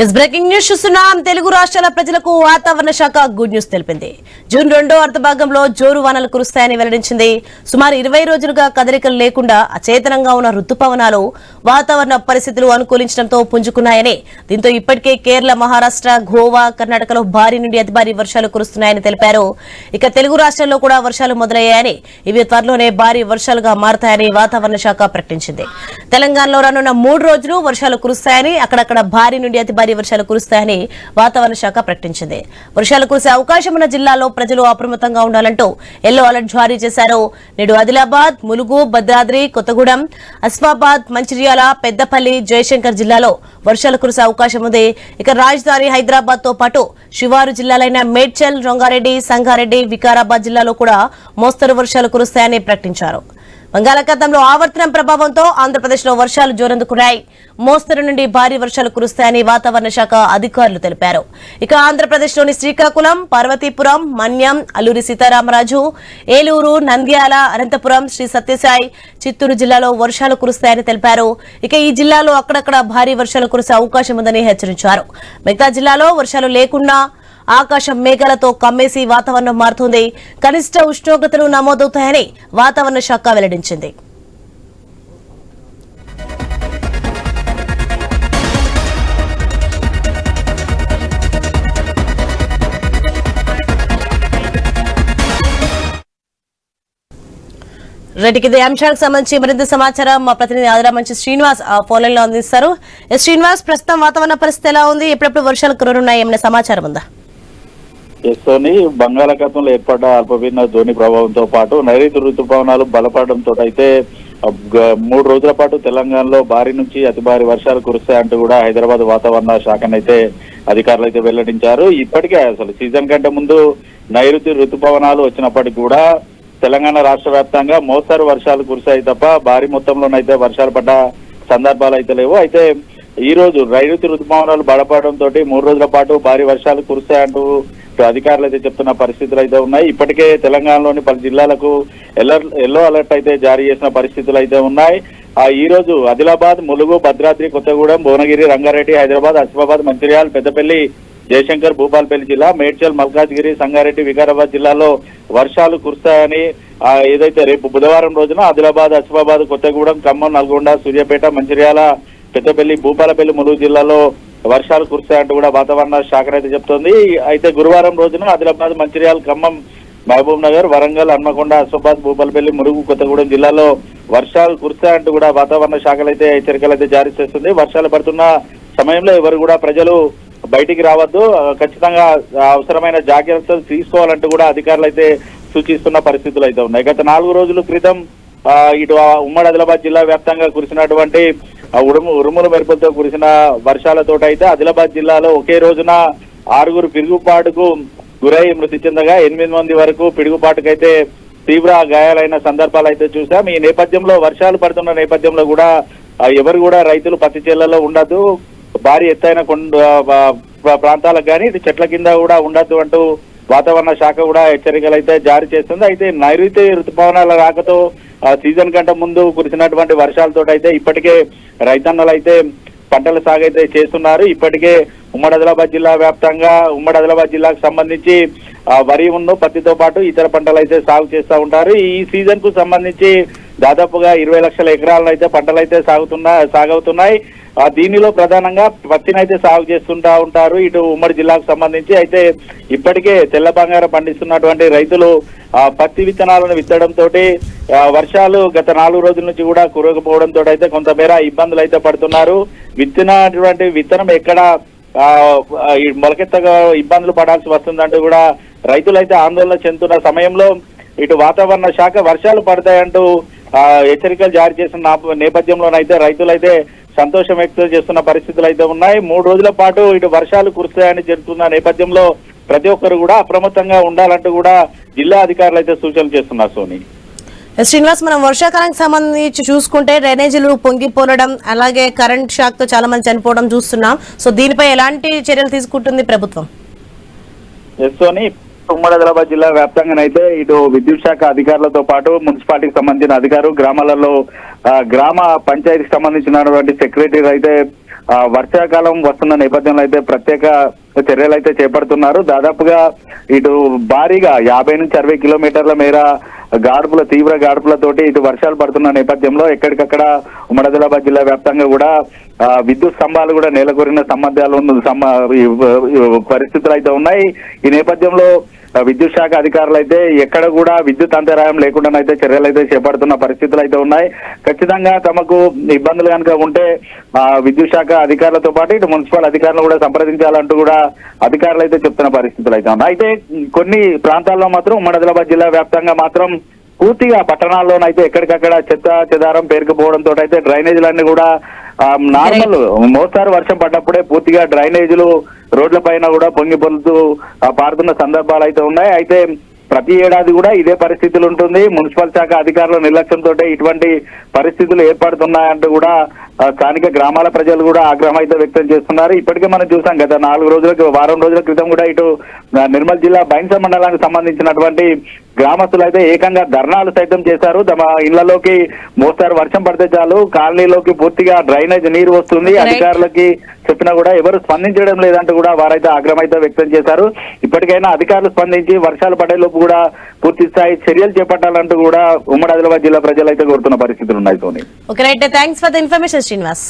Yes breaking news చూస్తున్నాం తెలుగు రాష్ట్రాల ప్రజలకు వాతావరణ శాఖ గుడ్ న్యూస్ తెలిపింది. జూన్ రెండో అర్ధభాగంలో జోరు వానలు కురుస్తాయని వెల్లడించింది. సుమారు ఇరవై రోజులుగా కదలికలు లేకుండా అచేతనంగా ఉన్న రుతుపవనాలు వాతావరణ పరిస్థితులు అనుకూలించడంతో పుంజుకున్నాయని దీంతో ఇప్పటికే కేరళ మహారాష్ట్ర గోవా కర్ణాటకలో భారీ నుండి అతి భారీ వర్షాలు కురుస్తున్నాయని తెలిపారు. ఇక తెలుగు రాష్ట్రాల్లో కూడా వర్షాలు మొదలయ్యాయని ఇవి త్వరలోనే భారీ వర్షాలుగా మారతాయని వాతావరణ శాఖ ప్రకటించింది. తెలంగాణలో రానున్న మూడు రోజులు వర్షాలు కురుస్తాయని అక్కడక్కడ భారీ నుండి అతి భారీ వర్షాలు కురుస్తాయని వాతావరణ శాఖ ప్రకటించింది. వర్షాలు కురిసే అవకాశం ఉన్న జిల్లాలో ప్రజలు అప్రమత్తంగా ఉండాలంటూ ఎల్లో అలర్ట్ జారీ చేశారు. నేడు ఆదిలాబాద్ ములుగు భద్రాద్రి కొత్తగూడెం అస్ఫాబాద్ మంచిర్యాల పెద్దపల్లి జయశంకర్ జిల్లాలో వర్షాలు కురిసే అవకాశం ఉంది. ఇక రాజధాని హైదరాబాద్తో పాటు శివారు జిల్లాలైన మేడ్చల్ రంగారెడ్డి సంగారెడ్డి వికారాబాద్ జిల్లాలో కూడా మోస్తరు వర్షాలు కురుస్తాయని ప్రకటించారు. బంగాళాఖాతంలో ఆవర్తనం ప్రభావంతో ఆంధ్రప్రదేశ్లో వర్షాలు జోరందుకున్నాయి. మోస్తరు నుండి భారీ వర్షాలు కురుస్తాయని వాతావరణ శాఖ అధికారులు తెలిపారు. ఇక ఆంధ్రప్రదేశ్లోని శ్రీకాకుళం పార్వతీపురం మన్యం అల్లూరి సీతారామరాజు ఏలూరు నంద్యాల అనంతపురం శ్రీ సత్యసాయి చిత్తూరు జిల్లాలో వర్షాలు కురుస్తాయని తెలిపారు. ఇక ఈ జిల్లాలో అక్కడక్కడ భారీ వర్షాలు కురిసే అవకాశం ఉందని హెచ్చరించారు. మిగతా జిల్లాలో వర్షాలు లేకున్నా ఆకాశం మేఘాలతో కమ్మేసి వాతావరణం మారుతుంది. కనిష్ట ఉష్ణోగ్రతలు నమోదవుతాయని వాతావరణ శాఖ వెల్లడించింది. రెడ్డికి అంశాలకు సంబంధించి మరింత సమాచారం. మా ప్రతినిధి ఆదిరా మంచి శ్రీనివాస్ ఆ ఫోన్ లైన్లో అందిస్తారు. శ్రీనివాస్ ప్రస్తుతం వాతావరణ పరిస్థితి ఎలా ఉంది? ఎప్పుడెప్పుడు వర్షాలు కురనున్నాయి? ఏమైనా సమాచారం ఉందా? ఎస్తోని బంగాళాఖాతంలో ఏర్పడ్డ అల్పపీడన ధోని ప్రభావంతో పాటు నైరుతి ఋతుపవనాలు బలపడడంతో అయితే మూడు రోజుల పాటు తెలంగాణలో భారీ నుంచి అతి భారీ వర్షాలు కురుస్తాయంటూ కూడా హైదరాబాద్ వాతావరణ శాఖనైతే అధికారులు అయితే వెల్లడించారు. ఇప్పటికే అసలు సీజన్ కంటే ముందు నైరుతి ఋతుపవనాలు వచ్చినప్పటికీ కూడా తెలంగాణ రాష్ట్ర వ్యాప్తంగా మోస్తరు వర్షాలు కురిశాయి తప్ప భారీ మొత్తంలోనైతే వర్షాలు పడ్డ సందర్భాలు అయితే లేవు. అయితే ఈ రోజు నైరుతి ఋతుపవనాలు బలపడడంతో మూడు రోజుల పాటు భారీ వర్షాలు కురుస్తాయంటూ అధికారులు అయితే చెప్తున్న పరిస్థితులు అయితే ఉన్నాయి. ఇప్పటికే తెలంగాణలోని పలు జిల్లాలకు ఎల్లర్ ఎల్లో అలర్ట్ అయితే జారీ చేసిన పరిస్థితులు అయితే ఉన్నాయి. ఆ ఈ రోజు ఆదిలాబాద్ ములుగు భద్రాద్రి కొత్తగూడెం భువనగిరి రంగారెడ్డి హైదరాబాద్ ఆసిఫాబాద్ మంచిర్యాల పెద్దపల్లి జయశంకర్ భూపాల్పల్లి జిల్లా మేడ్చల్ మల్కాజ్గిరి సంగారెడ్డి వికారాబాద్ జిల్లాలో వర్షాలు కురుస్తాయని ఏదైతే రేపు బుధవారం రోజున ఆదిలాబాద్ ఆసిఫాబాద్ కొత్తగూడెం ఖమ్మం నల్గొండ సూర్యాపేట మంచిర్యాల పెద్దపల్లి భూపాలపల్లి ములుగు జిల్లాలో వర్షాలు కురుస్తాయంటూ కూడా వాతావరణ శాఖ అయితే చెప్తోంది. అయితే గురువారం రోజున ఆదిలాబాద్ మంచిర్యాల ఖమ్మం మహబూబ్ నగర్ వరంగల్ హన్మకొండ ఆసిఫాబాద్ భూపాలపల్లి ములుగు కొత్తగూడెం జిల్లాలో వర్షాలు కురుస్తాయంటూ కూడా వాతావరణ శాఖలు అయితే హెచ్చరికలు అయితే జారీ చేస్తుంది. వర్షాలు పడుతున్న సమయంలో ఎవరు కూడా ప్రజలు బయటికి రావద్దు. ఖచ్చితంగా అవసరమైన జాగ్రత్తలు తీసుకోవాలంటూ కూడా అధికారులు అయితే సూచిస్తున్న పరిస్థితులు అయితే ఉన్నాయి. గత నాలుగు రోజుల క్రితం ఇటు ఉమ్మడి ఆదిలాబాద్ జిల్లా వ్యాప్తంగా కురిసినటువంటి ఉరుము ఉరుముల మెరుపులతో కురిసిన వర్షాలతో అయితే ఆదిలాబాద్ జిల్లాలో ఒకే రోజున ఆరుగురు పిరుగుపాటుకు గురై మృతి చెందగా ఎనిమిది మంది వరకు పిడుగుపాటుకైతే తీవ్ర గాయాలైన సందర్భాలు అయితే చూసాం ఈ నేపథ్యంలో వర్షాలు పడుతున్న నేపథ్యంలో కూడా ఎవరు కూడా రైతులు పత్తి చేళ్ళలో ఉండద్దు. భారీ ఎత్తైన కొండ ప్రాంతాలకు కానీ ఇది చెట్ల కింద కూడా ఉండద్దు అంటూ వాతావరణ శాఖ కూడా హెచ్చరికలు అయితే జారీ చేస్తుంది. అయితే నైరుతి ఋతుపవనాల రాకతో సీజన్ కంటే ముందు కురిసినటువంటి వర్షాలతో అయితే ఇప్పటికే రైతన్నలు అయితే పంటల సాగు అయితే చేస్తున్నారు. ఇప్పటికే ఉమ్మడి ఆదిలాబాద్ జిల్లా వ్యాప్తంగా ఉమ్మడి ఆదిలాబాద్ జిల్లాకు సంబంధించి ఆ, వరి ఉన్ను పత్తితో పాటు ఇతర పంటలు అయితే సాగు చేస్తూ ఉంటారు. ఈ సీజన్కు సంబంధించి దాదాపుగా ఇరవై లక్షల ఎకరాలను అయితే పంటలు అయితే సాగుతున్నా సాగవుతున్నాయి. ఆ, దీనిలో ప్రధానంగా పత్తిని అయితే సాగు చేస్తుంటా ఉంటారు. ఇటు ఉమ్మడి జిల్లాకు సంబంధించి అయితే ఇప్పటికే తెల్ల బంగారం పండిస్తున్నటువంటి రైతులు ఆ పత్తి విత్తనాలను విత్తడంతో వర్షాలు గత నాలుగు రోజుల నుంచి కూడా కురకపోవడంతో అయితే కొంతమేర ఇబ్బందులు అయితే పడుతున్నారు. విత్తినటువంటి విత్తనం ఎక్కడ ఆ, మొలకెత్తగా ఇబ్బందులు పడాల్సి వస్తుందంటూ కూడా రైతులైతే ఆందోళన చెందుతున్న సమయంలో ఇటు వాతావరణ శాఖ వర్షాలు పడతాయంటూ హెచ్చరికలు జారీ చేసిన నేపథ్యంలోనైతే రైతులైతే సంతోషం వ్యక్తం చేస్తున్న పరిస్థితులు అయితే ఉన్నాయి. మూడు రోజుల పాటు ఇటు వర్షాలు కురుస్తాయని జరుగుతున్న నేపథ్యంలో ప్రతి ఒక్కరు కూడా అప్రమత్తంగా ఉండాలంటూ కూడా జిల్లా అధికారులు అయితే సూచనలు చేస్తున్నారు సోని. శ్రీనివాస్ మనం వర్షాకాలానికి సంబంధించి చూసుకుంటే డ్రైనేజీలు పొంగిపోలడం అలాగే కరెంట్ షాక్తో చాలా మంది చనిపోవడం చూస్తున్నాం. సో దీనిపై ఎలాంటి చర్యలు తీసుకుంటుంది ప్రభుత్వం? ఉమ్మడి ఆదిలాబాద్ జిల్లా వ్యాప్తంగానైతే ఇటు విద్యుత్ శాఖ అధికారులతో పాటు మున్సిపాలిటీకి సంబంధించిన అధికారులు గ్రామాలలో గ్రామ పంచాయతీకి సంబంధించినటువంటి సెక్రటరీ అయితే వర్షాకాలం వస్తున్న నేపథ్యంలో అయితే ప్రత్యేక చర్యలు అయితే చేపడుతున్నారు. దాదాపుగా ఇటు భారీగా యాభై నుంచి అరవై కిలోమీటర్ల మేర గాడుపుల తీవ్ర గాడుపులతోటి ఇటు వర్షాలు పడుతున్న నేపథ్యంలో ఎక్కడికక్కడ ఉమ్మడి ఆదిలాబాద్ జిల్లా వ్యాప్తంగా కూడా విద్యుత్ స్తంభాలు కూడా నేలకొరిన సంబంధాలు పరిస్థితులు అయితే ఉన్నాయి. ఈ నేపథ్యంలో విద్యుత్ శాఖ అధికారులు అయితే ఎక్కడ కూడా విద్యుత్ అంతరాయం లేకుండా అయితే చర్యలు అయితే చేపడుతున్న పరిస్థితులు అయితే ఉన్నాయి. ఖచ్చితంగా తమకు ఇబ్బందులు కనుక ఉంటే విద్యుత్ శాఖ అధికారులతో పాటు ఇటు మున్సిపల్ అధికారులు కూడా సంప్రదించాలంటూ కూడా అధికారులు అయితే చెప్తున్న పరిస్థితులు అయితే ఉన్నాయి. అయితే కొన్ని ప్రాంతాల్లో మాత్రం ఉమ్మడి ఆదిలాబాద్ జిల్లా వ్యాప్తంగా మాత్రం పూర్తిగా పట్టణాల్లోనైతే ఎక్కడికక్కడ చెత్త చెదారం పేరుకుపోవడంతో అయితే డ్రైనేజీలన్నీ కూడా నార్మల్ మోస్తారు వర్షం పడ్డప్పుడే పూర్తిగా డ్రైనేజీలు రోడ్ల పైన కూడా పొంగి పొందుతూ పారుతున్న సందర్భాలు అయితే ఉన్నాయి. అయితే ప్రతి ఏడాది కూడా ఇదే పరిస్థితులు ఉంటుంది. మున్సిపల్ శాఖ అధికారుల నిర్లక్ష్యంతో ఇటువంటి పరిస్థితులు ఏర్పడుతున్నాయంటూ కూడా స్థానిక గ్రామాల ప్రజలు కూడా ఆగ్రహం అయితే వ్యక్తం చేస్తున్నారు. ఇప్పటికే మనం చూసాం గత నాలుగు రోజులకు వారం రోజుల క్రితం కూడా ఇటు నిర్మల్ జిల్లా బైన్స మండలానికి సంబంధించినటువంటి గ్రామస్తులు అయితే ఏకంగా ధర్నాలు సైతం చేశారు. తమ ఇళ్ళలోకి మోస్తారు వర్షం పడితే చాలు. కాలనీలోకి పూర్తిగా డ్రైనేజ్ నీరు వస్తుంది. అధికారులకి చెప్పినా కూడా ఎవరు స్పందించడం లేదంటూ కూడా వారైతే ఆగ్రహం అయితే వ్యక్తం చేశారు. ఇప్పటికైనా అధికారులు స్పందించి వర్షాలు పడేలోపు కూడా పూర్తి స్థాయి చర్యలు చేపట్టాలంటూ కూడా ఉమ్మడి ఆదిలాబాద్ జిల్లా ప్రజలు అయితే కోరుతున్న పరిస్థితులు ఉన్నాయి తోని okay right thanks for the information Srinivas